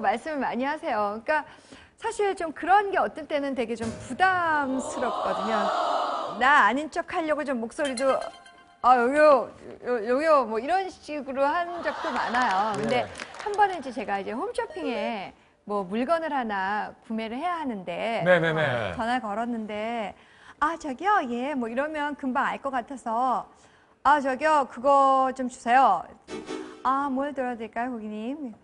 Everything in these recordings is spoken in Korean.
말씀을 많이 하세요. 그러니까 사실 좀 그런 게 어떨 때는 되게 좀 부담스럽거든요. 나 아닌 척 하려고 좀 목소리도 아 여기요 요- 여기요 뭐 이런 식으로 한 적도 많아요. 근데 네. 한 번은 이제 제가 이제 홈쇼핑에 뭐 물건을 하나 구매를 해야 하는데 네네네. 전화 걸었는데 아 저기요 예 뭐 이러면 금방 알 것 같아서 아 저기요 그거 좀 주세요 아 뭘 들어드릴까요 고객님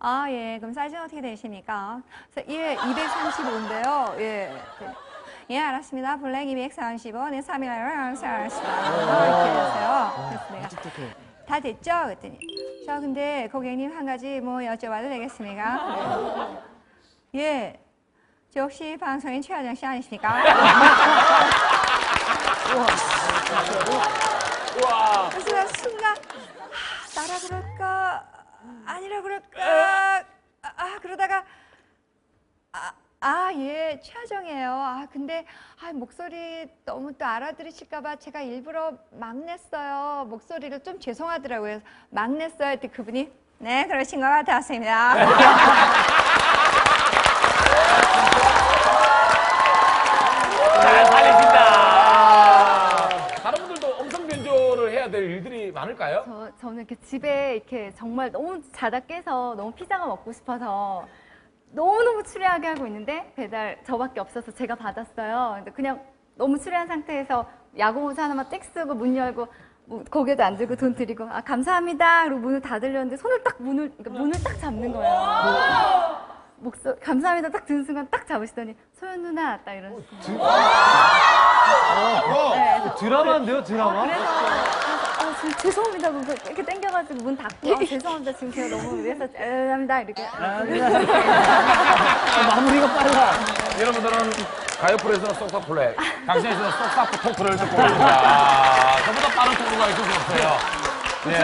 아 예 그럼 사이즈는 어떻게 되십니까 그래서 예 235인데요 예 예, 알았습니다. 블랙 235, 네, 3일 알았습니다. 이렇게 했어요. 그래서 내가 다 됐죠? 그랬더니 저 근데 고객님 한 가지 뭐 여쭤봐도 되겠습니까? 네. 예. 저 혹시 방송인 최하정 씨 아니십니까? 와. 그래서 나 순간 아, 나라 그럴까 아니라 그럴까 아, 아, 그러다가 아, 아, 예, 최하정이에요. 아, 근데 아, 목소리 너무 또 알아들으실까봐 제가 일부러 막 냈어요. 목소리를 좀 죄송하더라고요. 막 냈어요. 했더니 그분이 네, 그러신 것 같았습니다. 잘 살리신다. 다른 분들도 음성 변조를 해야 될 일들이 많을까요? 저, 저는 이렇게 집에 이렇게 정말 너무 자다 깨서 너무 피자가 먹고 싶어서 너무너무 추레하게 하고 있는데 배달 저밖에 없어서 제가 받았어요. 근데 그냥 너무 추레한 상태에서 야구 모자 하나만 땡 쓰고 문 열고 뭐 거기에도 안 들고 돈 드리고 아 감사합니다 그리고 문을 닫으려는데 손을 딱 문을 그러니까 문을 딱 잡는 거예요. 목소 감사합니다 딱 드는 순간 딱 잡으시더니 소연 누나 딱 이러시고 네, 그래서 드라마인데요, 드라마? 그래서 아, 지금 죄송합니다. 그거 이렇게 땡겨가지고 문 닫고 아, 죄송합니다. 지금 제가 너무 위해서 죄송합니다. 이렇게 마무리가 빨라. 여러분들은 가요 프로에서는 쏙쏙 플레이, 당신에서는 쏙싹 토크를 듣고 계십니다. 아, 저보다 빠른 토크가 있을 수 없어요. 예.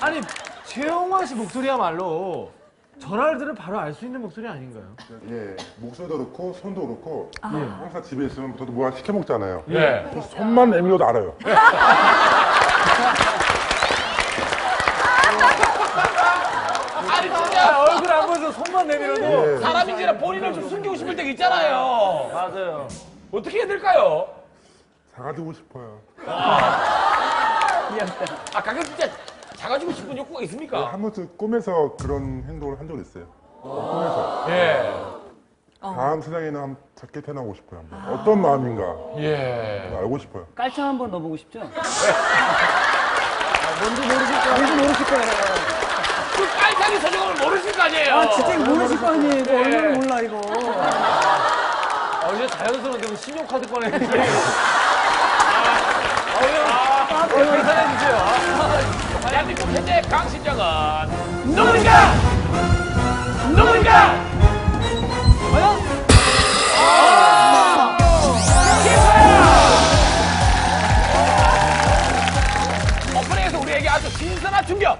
아니, 최영화 씨 목소리야말로 전화를 들으면 바로 알 수 있는 목소리 아닌가요? 예, 목소리도 그렇고 손도 그렇고 항상 집에 있으면 저도 뭐 시켜 먹잖아요. 예. 저 손만 내밀어도 알아요. 아니 진짜 얼굴 안 보여서 손만 내밀어도. 예. 사람인지라 본인을 좀 숨기고 싶을 때가 있잖아요. 맞아요. 어떻게 해야 될까요? 사가지고 싶어요. 아 가끔 진짜 작아지고 싶은 욕구가 있습니까? 한 번쯤 꿈에서 그런 행동을 한 적이 있어요. 꿈에서. 예. 다음 세상에는 한 작게 태어나고 싶어요. 한번. 어떤 마음인가 예. 알고 싶어요. 깔창 한번 넣어보고 싶죠? 뭔지 모르실 거예요. 뭔지 모르실 거예요. 그 깔짝이 소중함을 모르실 거 아니에요? 아, 진짜 이거 모르실 거 아니에요. 이거 네. 얼마나 몰라, 이거. 아, 이제 자연스러운데 뭐 신용카드 꺼내야지. 아, 계산해주세요. 대한민국 현재 강신장은 누구인가? 누구인가? 과연? 오프닝에서 우리에게 아주 신선한 충격,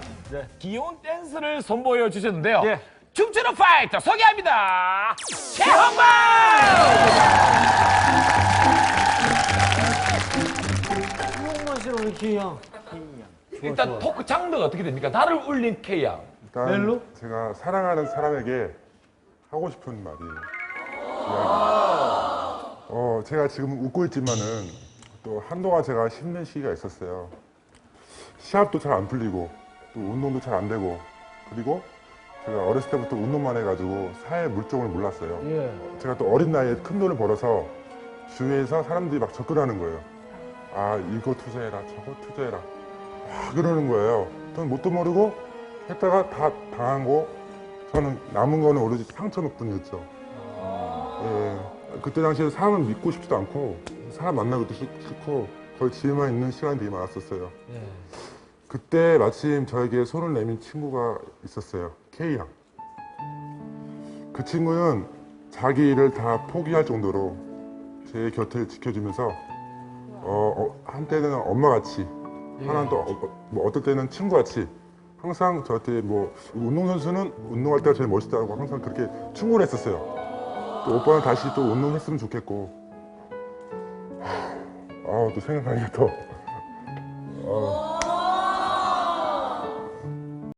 귀여운 댄스를 선보여 주셨는데요. 예. 춤추는 파이터 소개합니다. 최홍범! 한국만 씨는 우리 일단 토크 장르가 어떻게 됩니까? 나를 울린 K양. 일단 멜로? 제가 사랑하는 사람에게 하고 싶은 말이 어, 제가 지금 웃고 있지만은 또 한동안 제가 힘든 시기가 있었어요. 시합도 잘 안 풀리고 또 운동도 잘 안 되고 그리고 제가 어렸을 때부터 운동만 해가지고 사회 물정을 몰랐어요. 예. 제가 또 어린 나이에 큰 돈을 벌어서 주위에서 사람들이 막 접근하는 거예요. 아 이거 투자해라 저거 투자해라 막 그러는 거예요. 저는 뭣도 모르고 했다가 다 당한 거 저는 남은 거는 오로지 상처일 뿐이었죠. 예, 그때 당시에 사람을 믿고 싶지도 않고 사람 만나기도 싫- 싫고 거의 집에만 있는 시간이 되게 많았었어요. 예. 그때 마침 저에게 손을 내민 친구가 있었어요. K양. 그 친구는 자기 일을 다 포기할 정도로 제 곁을 지켜주면서 어, 어, 한때는 엄마같이 하나는 또 어, 뭐 어떨 때는 친구같이 항상 저한테 뭐 운동선수는 운동할 때가 제일 멋있다고 항상 그렇게 충고를 했었어요. 또 오빠는 다시 또 운동했으면 좋겠고. 아, 또 생각하니까 더 어,